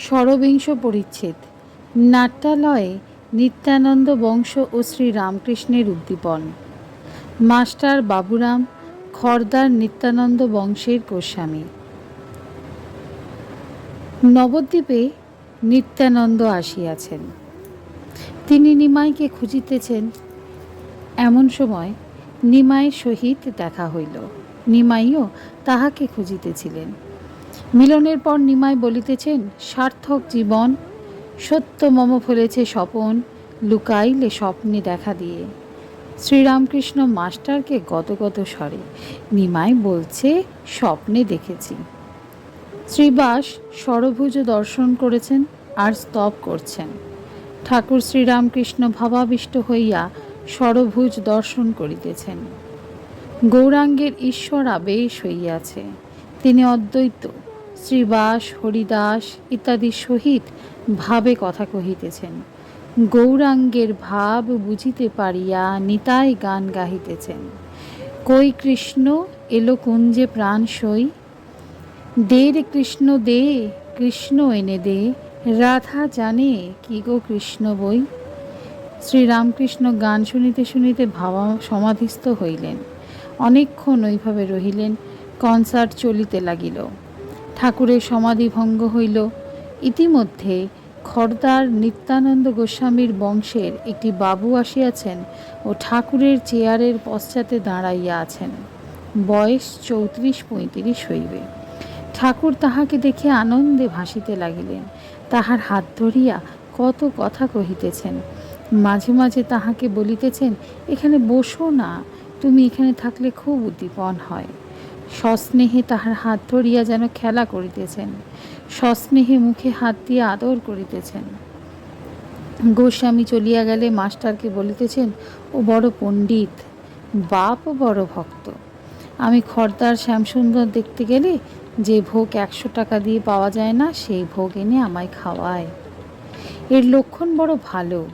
ষড়বিংশ পরিচ্ছেদ। নাট্যালয়ে নিত্যানন্দ বংশ ও শ্রী রামকৃষ্ণের উদ্দীপন। মাস্টার বাবুরাম খর্দার নিত্যানন্দ বংশের গোস্বামী। নবদ্বীপে নিত্যানন্দ আসিয়াছেন। তিনি নিমাইকে খুঁজিতেছেন। এমন সময় নিমাইয়ের সহিত দেখা হইল। নিমাইও তাহাকে খুঁজিতেছিলেন। মিলনের পর নিমাই বলিতেছেন, সার্থক জীবন, সত্য মম ফলেছে স্বপন, লুকাইলে স্বপ্নে দেখা দিয়ে। শ্রীরামকৃষ্ণ মাস্টারকে গত গত স্বরে, নিমাই বলছে, স্বপ্নে দেখেছি। শ্রীবাস ষড়ভুজ দর্শন করেছেন আর স্তব করছেন। ঠাকুর শ্রীরামকৃষ্ণ ভাবাবিষ্ট হইয়া সরভুজ দর্শন করিতেছেন। গৌরাঙ্গের ঈশ্বর আবেশ হইয়াছে। তিনি অদ্বৈত শ্রীবাস, হরিদাস ইত্যাদি সহিত ভাবে কথা কহিতেছেন। গৌরাঙ্গের ভাব বুঝিতে পারিয়া নিতাই গান গাহিতেছেন। কই কৃষ্ণ, এলো কুঞ্জে প্রাণ সই? দে রে কৃষ্ণ, দে, কৃষ্ণ এনে দে, রাধা জানে কি গো কৃষ্ণ বই? শ্রীরামকৃষ্ণ গান শুনিতে শুনিতে ভাবা সমাধিস্থ হইলেন। অনেকক্ষণ ওইভাবে রহিলেন, কনসার্ট চলিতে লাগিল। ঠাকুরের সমাধি ভঙ্গ হইল। ইতিমধ্যে খর্দার নিত্যানন্দ গোস্বামীর বংশের একটি বাবু আসিয়াছেন ও ঠাকুরের চেয়ারের পশ্চাতে দাঁড়াইয়া আছেন। বয়স চৌত্রিশ পঁয়ত্রিশ হইবে। ঠাকুর তাহাকে দেখে আনন্দে ভাসিতে লাগিলেন। তাহার হাত ধরিয়া কত কথা কহিতেছেন। মাঝে মাঝে তাহাকে বলিতেছেন, এখানে বসো না, তুমি এখানে থাকলে খুব উদ্দীপন হয়। সস্নেহে তাহার হাত ধরিয়া যেন খেলা করিতেছেন। সস্নেহে মুখে হাত দিয়ে আদর করিতেছেন। গোস্বামী চলিয়া গেলে মাস্টারকে বলিতেছেন, ও বড় পণ্ডিত, বাপ বড় ভক্ত। আমি খর্দার শ্যামসুন্দর দেখতে গেলে যে ভোগ একশো টাকা দিয়ে পাওয়া যায় না, সেই ভোগ এনে আমায় খাওয়ায়। এর লক্ষণ বড় ভালো।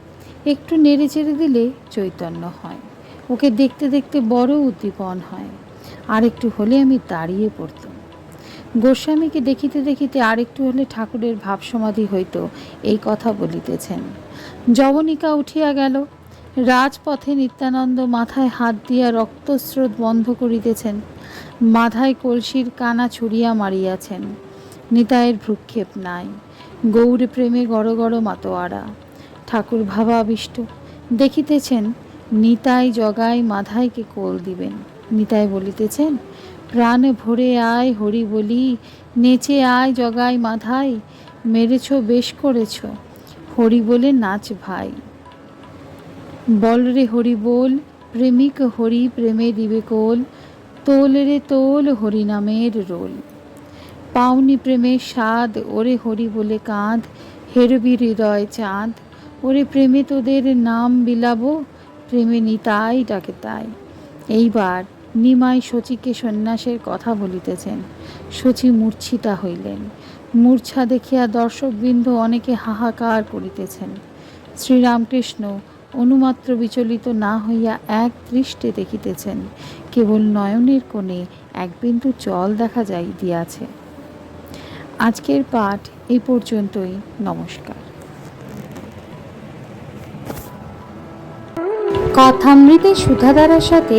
একটু নেড়ে চেড়ে দিলে চৈতন্য হয়। ওকে দেখতে দেখতে বড় উদ্দীপন হয়। আর একটু হলে আমি দাঁড়িয়ে পড়তাম। গোস্বামীকে দেখিতে দেখিতে আরেকটু হলে ঠাকুরের ভাব সমাধি হইত, এই কথা বলিতেছেন। জবনিকা উঠিয়া গেল। রাজপথে নিত্যানন্দ মাথায় হাত দিয়া রক্তস্রোত বন্ধ করিতেছেন। মাথায় কলসির কানা ছুড়িয়া মারিয়াছেন। নিতায়ের ভ্রুক্ষেপ নাই। গৌর প্রেমে গড় গড় মাতোয়ারা। ঠাকুর ভাবাবিষ্ট। দেখিতেছেন, নিতাই জগাই মাধাইকে কোল দিবেন। নিতাই বলিতেছেন, প্রাণ ভরে আয় হরি বলি, নেচে আয় জগাই মাধাই মেরেছ বেশ করেছ, হরি বলে নাচ ভাই। বল রে হরি বল, প্রেমিক হরি প্রেমে দিবে কোল, তোল রে তোল হরি নামের রোল। পাওনি প্রেমের স্বাদ, ওরে হরি বলে কাঁধ, হেরবি হৃদয় চাঁদ, ওরে প্রেমে তোদের নাম বিলাবো, প্রেমে নিতাই ডাকে তাই। এইবার নিমাই শচীকে সন্ন্যাসের কথা বলিতেছেন। শচী মূর্ছিতা হইলেন। মূর্ছা দেখিয়া দর্শকবৃন্দ অনেকে হাহাকার করিতেছেন। শ্রীরামকৃষ্ণ অনুমাত্র বিচলিত না হইয়া এক দৃষ্টে দেখিতেছেন, কেবল নয়নের কোণে এক বিন্দু জল দেখা যাই দিয়াছে। আজকের পাঠ এই পর্যন্তই। নমস্কার। কথামৃতের সুধাধারার সাথে